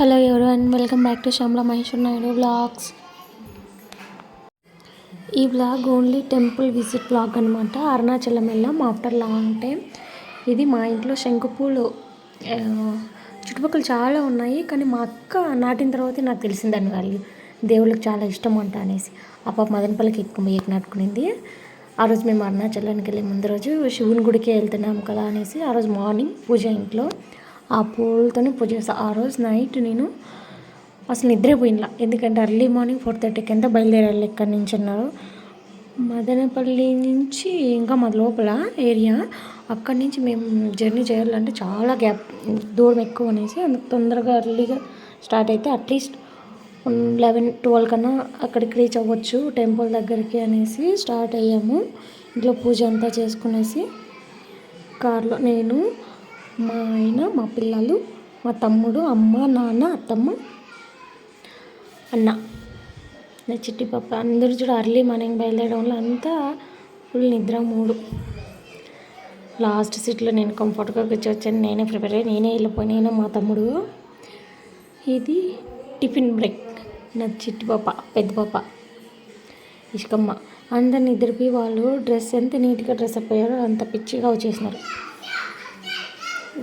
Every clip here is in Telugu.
Hello everyone welcome back to Shyamala Maheshwar Naidu blogs ఈ blog only temple visit blog అనమాట అరుణాచలం వెళ్ళాం ఆఫ్టర్ లాంగ్ టైం ఇది మా ఇంట్లో శంకుపూలు చుట్టుపక్కల చాలా ఉన్నాయి కానీ మా అక్క నాటిన తర్వాతే నాకు తెలిసిందని వాళ్ళు. దేవుళ్ళకి చాలా ఇష్టం అంట అనేసి. ఆ పాప మదనపల్లికి ఎక్కువ ఎక్కి నాటుకునింది. ఆ రోజు మేము అరుణాచలానికి వెళ్ళే ముందు రోజు శివుని గుడికి వెళ్తున్నాం కదా అనేసి ఆ రోజు మార్నింగ్ పూజ ఇంట్లో. ఆ పూలతోనే పూజ చేస్తాను ఆ రోజు నైట్ నేను అసలు నిద్రపోయినలా. ఎందుకంటే అర్లీ మార్నింగ్ ఫోర్ థర్టీకి అంతా బయలుదేరాలి ఇక్కడి నుంచి అన్నారు. మదనపల్లి నుంచి ఇంకా మా లోపల ఏరియా అక్కడి నుంచి మేము జర్నీ చేయాలంటే చాలా గ్యాప్ దూరం ఎక్కువ అనేసి అందుకు తొందరగా అర్లీగా స్టార్ట్ అయితే అట్లీస్ట్ లెవెన్ ట్వెల్వ్ కన్నా అక్కడికి రీచ్ అవ్వచ్చు టెంపుల్ దగ్గరికి అనేసి స్టార్ట్ అయ్యాము. ఇంట్లో పూజ అంతా చేసుకునేసి కార్లో నేను మా ఆయన మా పిల్లలు మా తమ్ముడు అమ్మ నాన్న అత్తమ్మ అన్న. నా చిట్టి పాప. అందరూ చూడ అర్లీ మార్నింగ్ బయలుదేరడంలో వల్ల అంతా ఫుల్ నిద్ర మూడు. లాస్ట్ సీట్లో నేను కంఫర్ట్గా కూర్చోవచ్చాను నేనే ప్రిపేర్ అయ్యి నేనే వెళ్ళిపోయి మా తమ్ముడు. ఇది టిఫిన్ బ్రేక్. నా చిట్టి పాప పెద్ద పాప ఇసుకమ్మ అందరు నిద్రపోయి వాళ్ళు డ్రెస్ ఎంత నీట్గా డ్రెస్ అప్ అయ్యారో అంత పిచ్చిగా వచ్చేసినారు.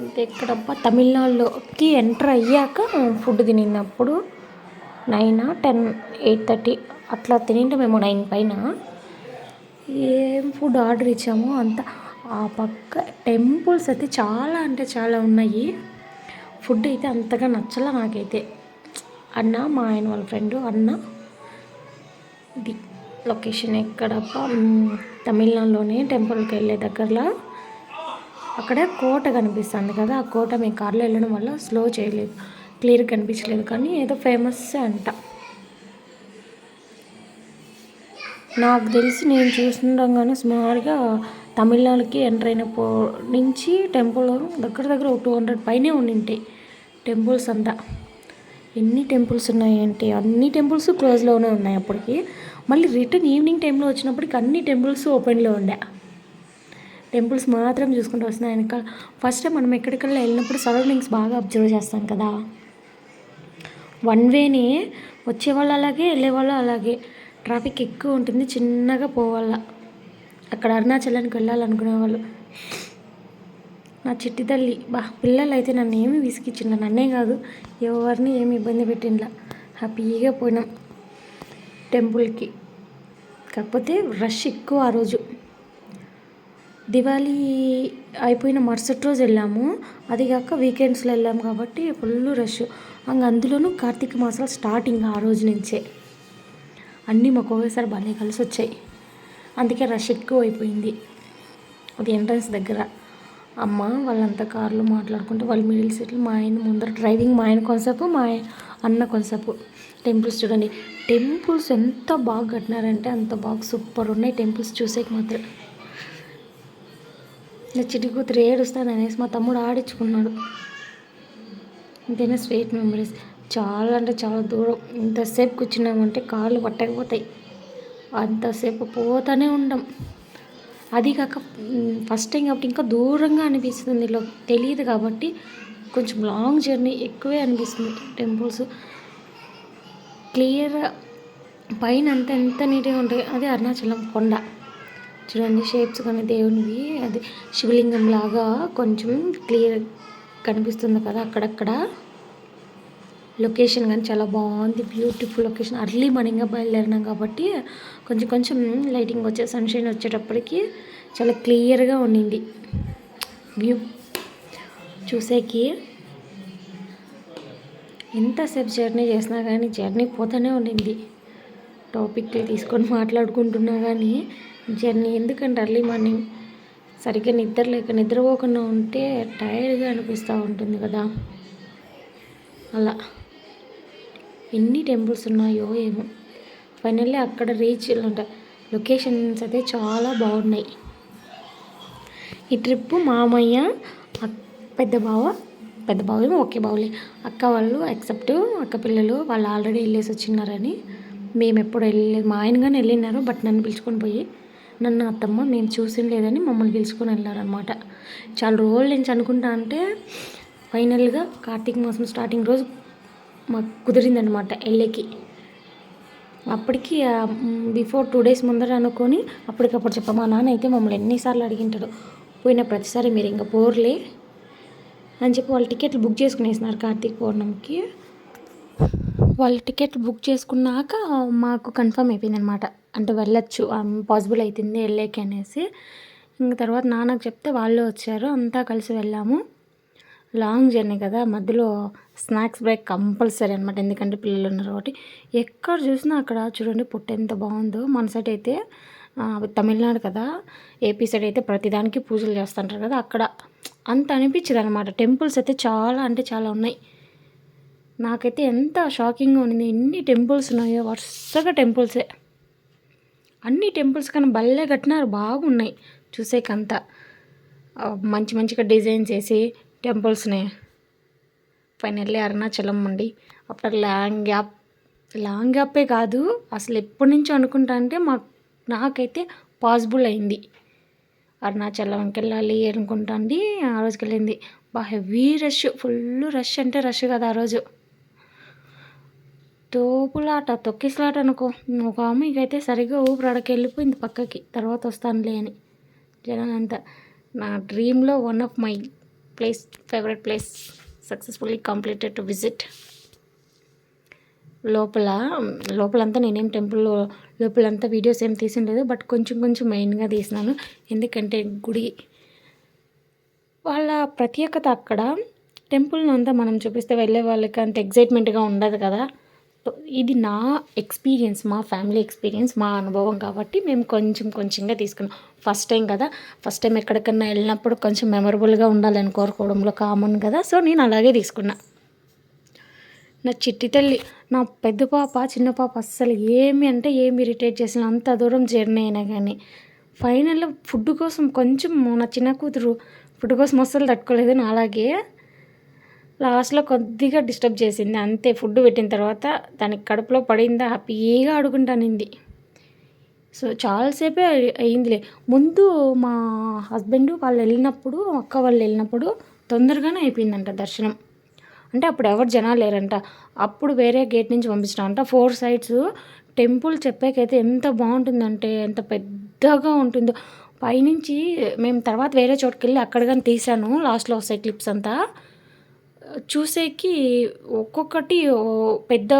ఇది ఎక్కడబ్బా తమిళనాడులోకి ఎంటర్ అయ్యాక ఫుడ్ తినినప్పుడు నైన్ టెన్ ఎయిట్ థర్టీ అట్లా తినింటే మేము నైన్ పైన ఏం ఫుడ్ ఆర్డర్ ఇచ్చామో అంత. ఆ పక్క టెంపుల్స్ అయితే చాలా అంటే చాలా ఉన్నాయి. ఫుడ్ అయితే అంతగా నచ్చలే నాకైతే. అన్న మా ఆయన వాళ్ళ ఫ్రెండ్ అన్న ఇది లొకేషన్ ఎక్కడప్ప తమిళనాడులోనే టెంపుల్కి వెళ్ళే దగ్గరలో. అక్కడ కోట కనిపిస్తుంది కదా ఆ కోట మీ కార్లో వెళ్ళడం వల్ల స్లో చేయలేదు క్లియర్ కనిపించలేదు. కానీ ఏదో ఫేమస్ అంట. నాకు తెలిసి నేను చూస్తుండగానే సుమారుగా తమిళనాడుకి ఎంటర్ అయినప్పో నుంచి టెంపుల్ దగ్గర దగ్గర ఒక టూ హండ్రెడ్ పైనే ఉండింటాయి టెంపుల్స్ అంతా. ఎన్ని టెంపుల్స్ ఉన్నాయంటే అన్ని టెంపుల్స్ క్లోజ్లోనే ఉన్నాయి అప్పటికి. మళ్ళీ రిటర్న్ ఈవినింగ్ టైంలో వచ్చినప్పటికి అన్ని టెంపుల్స్ ఓపెన్లో ఉండే. టెంపుల్స్ మాత్రం చూసుకుంటూ వస్తున్నాయి. వెనకాల ఫస్ట్ టైం మనం ఎక్కడికల్లా వెళ్ళినప్పుడు సరౌండింగ్స్ బాగా అబ్జర్వ్ చేస్తాం కదా. వన్ వేనే వచ్చేవాళ్ళు అలాగే వెళ్ళేవాళ్ళు అలాగే. ట్రాఫిక్ ఎక్కువ ఉంటుంది చిన్నగా పోవాల. అక్కడ అరుణాచలానికి వెళ్ళాలనుకునే వాళ్ళు. నా చిట్టి తల్లి బా పిల్లలు అయితే నన్ను ఏమి విసిగిచ్చిండ నన్నే కాదు ఎవరిని ఏమి ఇబ్బంది పెట్టిండ్లా. హ్యాపీగా పోయినాం టెంపుల్కి. కాకపోతే రష్ ఎక్కువ ఆ రోజు. దివాళీ అయిపోయిన మరుసటి రోజు వెళ్ళాము. అది కాక వీకెండ్స్లో వెళ్ళాము కాబట్టి ఫుల్ రష్ అంగ అందులోనూ కార్తీక మాసాలు స్టార్టింగ్ ఆ రోజు నుంచే. అన్నీ మాకు ఒకేసారి భలే కలిసి వచ్చాయి. అందుకే రష్ ఎక్కువ అయిపోయింది. అది ఎంట్రన్స్ దగ్గర. అమ్మ వాళ్ళంతా కారులో మాట్లాడుకుంటే వాళ్ళు మిడిల్ సీట్లు మా ఆయన ముందర డ్రైవింగ్ మా ఆయన కొంతసేపు మా అన్న కొంతసేపు. టెంపుల్స్ చూడండి. టెంపుల్స్ ఎంత బాగా కట్టినారంటే అంత బాగా సూపర్ ఉన్నాయి. టెంపుల్స్ చూసేకి మాత్రం. ఇట్లా చిటి కూతురు ఏడుస్తాను అనేసి మా తమ్ముడు ఆడించుకున్నాడు. ఇంతైనా స్వీట్ మెమరీస్. చాలా అంటే చాలా దూరం. ఇంతసేపు కూర్చున్నామంటే కాళ్ళు పట్టకపోతాయి. అంతసేపు పోతానే ఉండం. అది కాక ఫస్ట్ టైం కాబట్టి ఇంకా దూరంగా అనిపిస్తుంది. ఇలా తెలియదు కాబట్టి కొంచెం లాంగ్ జర్నీ ఎక్కువే అనిపిస్తుంది. టెంపుల్స్ క్లియర్ పైన అంత ఎంత నీట్గా ఉంటాయి అదే అరుణాచలం కొండ. చూడండి షేప్స్ కానీ దేవునివి. అది శివలింగం లాగా కొంచెం క్లియర్ కనిపిస్తుంది కదా అక్కడక్కడ. లొకేషన్ కానీ చాలా బాగుంది. బ్యూటిఫుల్ లొకేషన్ అర్లీ మార్నింగ్గా బయలుదేరినాం కాబట్టి కొంచెం కొంచెం లైటింగ్ వచ్చే సన్షైన్ వచ్చేటప్పటికి చాలా క్లియర్గా ఉండింది వ్యూ చూసేకి. ఎంతసేపు జర్నీ చేసినా కానీ జర్నీ పోతూనే ఉండింది టాపిక్ తీసుకొని మాట్లాడుకుంటున్నా కానీ జర్నీ. ఎందుకంటే అర్లీ మార్నింగ్ సరిగ్గా నిద్ర లేక నిద్రపోకుండా ఉంటే టైర్డ్గా అనిపిస్తూ ఉంటుంది కదా. అలా. ఎన్ని టెంపుల్స్ ఉన్నాయో ఏమో. ఫైనల్లీ అక్కడ రీచ్ ఉంటాయి లొకేషన్స్ అయితే చాలా బాగున్నాయి. ఈ ట్రిప్ మామయ్య పెద్ద బావ పెద్ద బావ ఓకే ఒకే బావులే. అక్క వాళ్ళు ఎక్సెప్ట్ అక్క పిల్లలు వాళ్ళు ఆల్రెడీ వెళ్ళేసి వచ్చినారని మేము ఎప్పుడు వెళ్ళలేదు. మా ఆయన కానీ వెళ్ళినారు బట్ నన్ను పిలుచుకొని పోయి నన్ను అత్తమ్మ మేము చూసిన లేదని మమ్మల్ని పిలుచుకొని వెళ్ళారనమాట చాలా రోజుల నుంచి అనుకుంటా అంటే ఫైనల్గా కార్తీక మాసం స్టార్టింగ్ రోజు మాకు కుదిరిందనమాట వెళ్ళేకి. అప్పటికి బిఫోర్ టూ డేస్ ముందర అనుకొని అప్పటికప్పుడు చెప్ప మా నాన్న అయితే మమ్మల్ని ఎన్నిసార్లు అడిగింటాడు. పోయిన ప్రతిసారి మీరు ఇంకా పోర్లే అని చెప్పి వాళ్ళు టికెట్లు బుక్ చేసుకునేసినారు కార్తీక పౌర్ణమికి. వాళ్ళు టికెట్లు బుక్ చేసుకున్నాక మాకు కన్ఫర్మ్ అయిపోయింది అనమాట అంటే వెళ్ళొచ్చు పాసిబుల్ అవుతుంది వెళ్ళేకి అనేసి. ఇంక తర్వాత నాన్నకు చెప్తే వాళ్ళు వచ్చారు. అంతా కలిసి వెళ్ళాము. లాంగ్ జర్నీ కదా మధ్యలో స్నాక్స్ బ్రేక్ కంపల్సరీ అనమాట ఎందుకంటే పిల్లలు ఉన్నారు కాబట్టి. ఎక్కడ చూసినా అక్కడ చూడండి పుట్ట ఎంత బాగుందో. మన సైడ్ అయితే తమిళనాడు కదా ఏపీ సైడ్ అయితే ప్రతిదానికి పూజలు చేస్తుంటారు కదా అక్కడ అంత అనిపించదు అనమాట టెంపుల్స్ అయితే చాలా అంటే చాలా ఉన్నాయి. నాకైతే ఎంత షాకింగ్గా ఉన్నింది ఎన్ని టెంపుల్స్ ఉన్నాయో వరుసగా టెంపుల్సే. అన్ని టెంపుల్స్ కానీ భలే కట్టినారు బాగున్నాయి. చూసేకంతా. మంచి మంచిగా డిజైన్స్ వేసి టెంపుల్స్ని. ఫైనల్లీ అరుణాచలం అండి. అప్పుడు లాంగ్ గ్యాప్ లాంగ్ గ్యాపే కాదు అసలు ఎప్పటి నుంచో అనుకుంటా అంటే మా నాకైతే పాసిబుల్ అయింది. అరుణాచలంకి వెళ్ళాలి అనుకుంటా అండి ఆ రోజుకి వెళ్ళింది. బా హెవీ రష్ ఫుల్ రష్ అంటే రష్ కదా ఆ రోజు. తోపులాట తొక్కిసలాట అనుకో ఒక అయితే సరిగ్గా ఊపిరాడకి వెళ్ళిపోయింది పక్కకి. తర్వాత వస్తానులే అని. జనాలంతా నా డ్రీమ్లో one of my place favourite place successfully completed to visit లోపల లోపలంతా నేనేం టెంపుల్లో లోపలంతా వీడియోస్ ఏం తీసిండలేదు బట్ కొంచెం కొంచెం మెయిన్గా తీసినాను. ఎందుకంటే గుడి వాళ్ళ ప్రత్యేకత అక్కడ. టెంపుల్ని అంతా మనం చూపిస్తే వెళ్ళే వాళ్ళకి అంత ఎగ్జైట్మెంట్గా ఉండదు కదా. ఇది నా ఎక్స్పీరియన్స్ మా ఫ్యామిలీ ఎక్స్పీరియన్స్ మా అనుభవం కాబట్టి మేము కొంచెం కొంచెంగా తీసుకున్నాం. ఫస్ట్ టైం కదా. ఫస్ట్ టైం ఎక్కడికన్నా వెళ్ళినప్పుడు కొంచెం మెమరబుల్గా ఉండాలని కోరుకోవడంలో కామన్ కదా. సో నేను అలాగే తీసుకున్నా. నా చిట్టి తల్లి నా పెద్ద పాప చిన్న పాప అస్సలు ఏమి అంటే ఏమి ఇరిటేట్ చేసిన అంత దూరం జర్నీ అయినా కానీ ఫైనల్లో ఫుడ్ కోసం కొంచెం నా చిన్న కూతురు ఫుడ్ కోసం అస్సలు తట్టుకోలేదు. అలాగే లాస్ట్లో కొద్దిగా డిస్టర్బ్ చేసింది. అంతే ఫుడ్ పెట్టిన తర్వాత దానికి కడుపులో పడిందా హ్యాపీగా ఆడుకుంటానింది సో చాలాసేపే అయిందిలే ముందు మా హస్బెండ్ వాళ్ళు వెళ్ళినప్పుడు అక్క వాళ్ళు వెళ్ళినప్పుడు తొందరగానే అయిపోయిందంట దర్శనం. అంటే అప్పుడు ఎవరు జనాలు లేరంట. అప్పుడు వేరే గేట్ నుంచి పంపించినారంట. ఫోర్ సైడ్స్ టెంపుల్ చెప్పాకైతే ఎంత బాగుంటుందంటే ఎంత పెద్దగా ఉంటుందో. పైనుంచి మేము తర్వాత వేరే చోటుకి వెళ్ళి అక్కడ కానీ తీసాను లాస్ట్లో వస్తాయి క్లిప్స్ అంతా. చూసేకి ఒక్కొక్కటి పెద్ద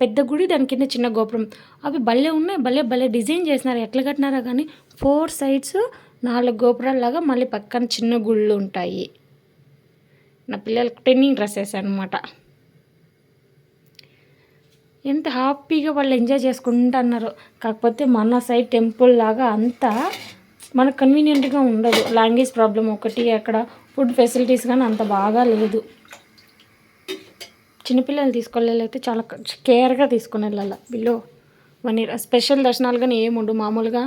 పెద్ద గుడి దాని కింద చిన్న గోపురం. అవి భలే ఉన్నాయి భలే భలే డిజైన్ చేసినారు. ఎట్లా కట్టినారో కానీ ఫోర్ సైడ్స్ నాలుగు గోపురాల్లాగా మళ్ళీ పక్కన చిన్న గుళ్ళు ఉంటాయి. నా పిల్లలకి ట్రైనింగ్ డ్రెస్సెస్ అనమాట ఎంత హ్యాపీగా వాళ్ళు ఎంజాయ్ చేసుకుంటున్నారు. కాకపోతే మన సైడ్ టెంపుల్ లాగా అంతా మనకు కన్వీనియంట్గా ఉండదు. లాంగ్వేజ్ ప్రాబ్లం ఒకటి అక్కడ ఫుడ్ ఫెసిలిటీస్ కానీ అంత బాగా లేదు. చిన్నపిల్లలు తీసుకెళ్ళాలైతే చాలా కేర్గా తీసుకుని వెళ్ళాలి బిలో వన్ ఇయర్ స్పెషల్ దర్శనాలు కానీ ఏముండు మామూలుగా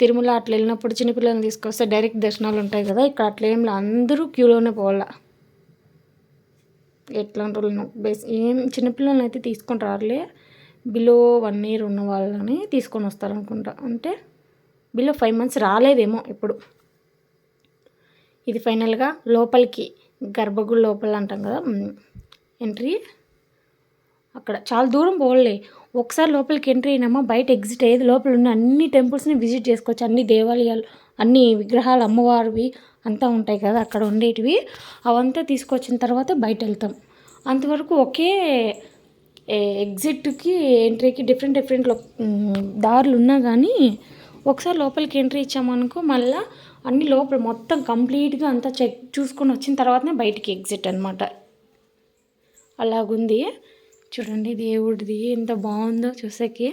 తిరుమల అట్లా వెళ్ళినప్పుడు చిన్నపిల్లల్ని తీసుకొస్తే డైరెక్ట్ దర్శనాలు ఉంటాయి కదా. ఇక్కడ అట్లా ఏం అందరూ క్యూలోనే పోవాలా. ఎట్లాంటి వాళ్ళు? బేస్ ఏం చిన్నపిల్లల్ని అయితే తీసుకొని రారులే. బిలో వన్ ఇయర్ ఉన్న వాళ్ళని తీసుకొని వస్తారు అనుకుంటా అంటే బిలో ఫైవ్ మంత్స్ రాలేదేమో ఇప్పుడు ఇది ఫైనల్గా లోపలికి గర్భగుడి లోపల అంటాం కదా. ఎంట్రీ అక్కడ. చాలా దూరం పోలే ఒకసారి లోపలికి ఎంట్రీ అయినామా బయట ఎగ్జిట్ అయ్యేది లోపల ఉన్న అన్ని టెంపుల్స్ని విజిట్ చేసుకోవచ్చు. అన్ని దేవాలయాలు అన్ని విగ్రహాలు అమ్మవారివి అంతా ఉంటాయి కదా అక్కడ ఉండేటివి. అవంతా తీసుకొచ్చిన తర్వాత బయట వెళ్తాం అంతవరకు ఒకే ఎగ్జిట్కి ఎంట్రీకి డిఫరెంట్ డిఫరెంట్ దారులు ఉన్నా కానీ ఒకసారి లోపలికి ఎంట్రీ ఇచ్చామనుకో మళ్ళీ అన్ని లోపల మొత్తం కంప్లీట్గా అంతా చెక్ చూసుకొని వచ్చిన తర్వాతనే బయటికి ఎగ్జిట్ అనమాట అలాగుంది. చూడండి దేవుడిది ఎంత బాగుందో చూసేకి.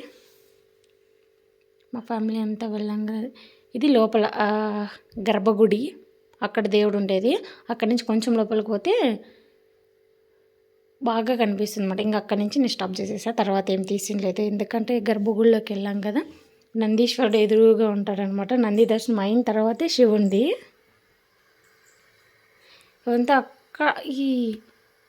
మా ఫ్యామిలీ అంతా వెళ్ళంగా ఇది లోపల గర్భగుడి అక్కడ దేవుడు ఉండేది. అక్కడి నుంచి కొంచెం లోపలికి పోతే బాగా కనిపిస్తుంది అనమాట ఇంకా అక్కడి నుంచి నేను స్టాప్ చేసేసా. తర్వాత ఏం తీసిండలేదు ఎందుకంటే గర్భగుడిలోకి వెళ్ళాం కదా. నందీశ్వరుడు ఎదురుగా ఉంటాడనమాట నంది దర్శనం అయిన తర్వాతే శివుంది. అంతా అక్క ఈ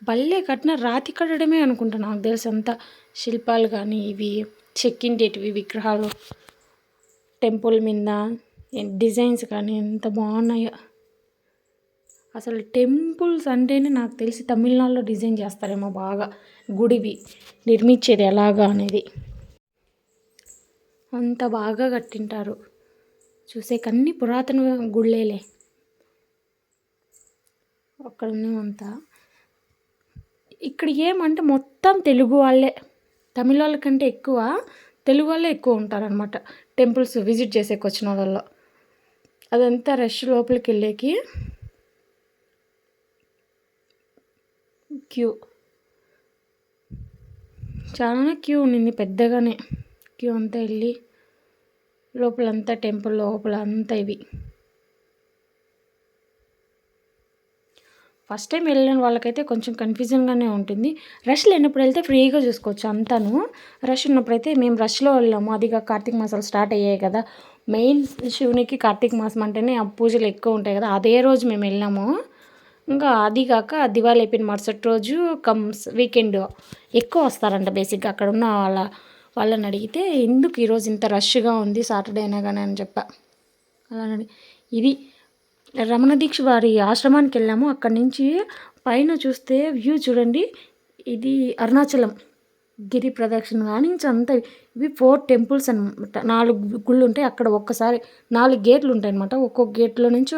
భలే కట్టిన రాతి కట్టడమే అనుకుంటా నాకు తెలిసి అంతా. శిల్పాలు కానీ ఇవి చెక్కిండేటివి విగ్రహాలు టెంపుల్ మీద డిజైన్స్ కానీ ఎంత బాగున్నాయో. అసలు టెంపుల్స్ అంటేనే నాకు తెలిసి తమిళనాడులో డిజైన్ చేస్తారేమో బాగా. గుడివి నిర్మించేది ఎలాగా అనేది. అంత బాగా కట్టింటారు. చూసేకన్నీ పురాతన గుళ్ళేలే. అక్కడ ఉన్నామంతా ఇక్కడ ఏమంటే మొత్తం తెలుగు వాళ్ళే. తమిళ వాళ్ళ కంటే ఎక్కువ తెలుగు వాళ్ళే ఎక్కువ ఉంటారనమాట టెంపుల్స్ విజిట్ చేసేకి వచ్చిన వాళ్ళలో. అదంతా రష్ లోపలికి వెళ్ళేకి క్యూ. చాలా క్యూ ఉండింది పెద్దగానే. క్యూ అంతా వెళ్ళి లోపలంతా టెంపుల్ లోపల అంతా ఇవి. ఫస్ట్ టైం వెళ్ళిన వాళ్ళకైతే కొంచెం కన్ఫ్యూజన్గానే ఉంటుంది. రష్ లేనప్పుడు వెళ్తే ఫ్రీగా చూసుకోవచ్చు అంతాను. రష్ ఉన్నప్పుడైతే మేము రష్లో వెళ్ళాము. అదిగా కార్తీక మాసాలు స్టార్ట్ అయ్యాయి కదా. మెయిన్ శివునికి కార్తీక మాసం అంటేనే ఆ పూజలు ఎక్కువ ఉంటాయి కదా. అదే రోజు మేము వెళ్ళాము. ఇంకా అది కాక దివాళీ అయిపోయిన మరుసటి రోజు కమ్స్ వీకెండ్ ఎక్కువ వస్తారంట బేసిక్గా అక్కడ ఉన్న వాళ్ళ వాళ్ళని అడిగితే ఎందుకు ఈరోజు ఇంత రష్గా ఉంది సాటర్డే అయినా కానీ అని చెప్పా. అలా ఇది రమణ దీక్ష వారి ఆశ్రమానికి వెళ్ళాము. అక్కడి నుంచి పైన చూస్తే వ్యూ చూడండి. ఇది అరుణాచలం గిరి ప్రదక్షిణ. కానీ అంతా ఇవి ఫోర్ టెంపుల్స్ అనమాట నాలుగు గుళ్ళు ఉంటాయి. అక్కడ ఒక్కసారి నాలుగు గేట్లు ఉంటాయి అనమాట ఒక్కొక్క గేట్లో నుంచి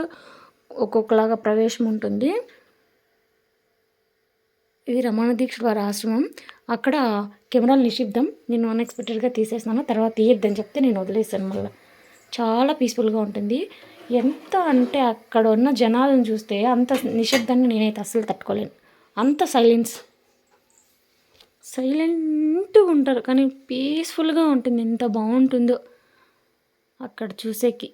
ఒక్కొక్కలాగా ప్రవేశం ఉంటుంది. ఇది రమణ దీక్ష వారి ఆశ్రమం. అక్కడ కెమెరాలు నిషిద్ధం. నేను అన్ఎక్స్పెక్టెడ్గా తీసేసినాను తర్వాత తీయద్దని చెప్తే నేను వదిలేసాను మళ్ళీ. చాలా పీస్ఫుల్గా ఉంటుంది. ఎంత అంటే అక్కడ ఉన్న జనాలను చూస్తే అంత నిశ్శబ్దాన్ని నేనైతే అస్సలు తట్టుకోలేను. అంత సైలెన్స్. సైలెంట్గా ఉంటారు కానీ పీస్ఫుల్గా ఉంటుంది ఎంత బాగుంటుందో అక్కడ చూసేకి.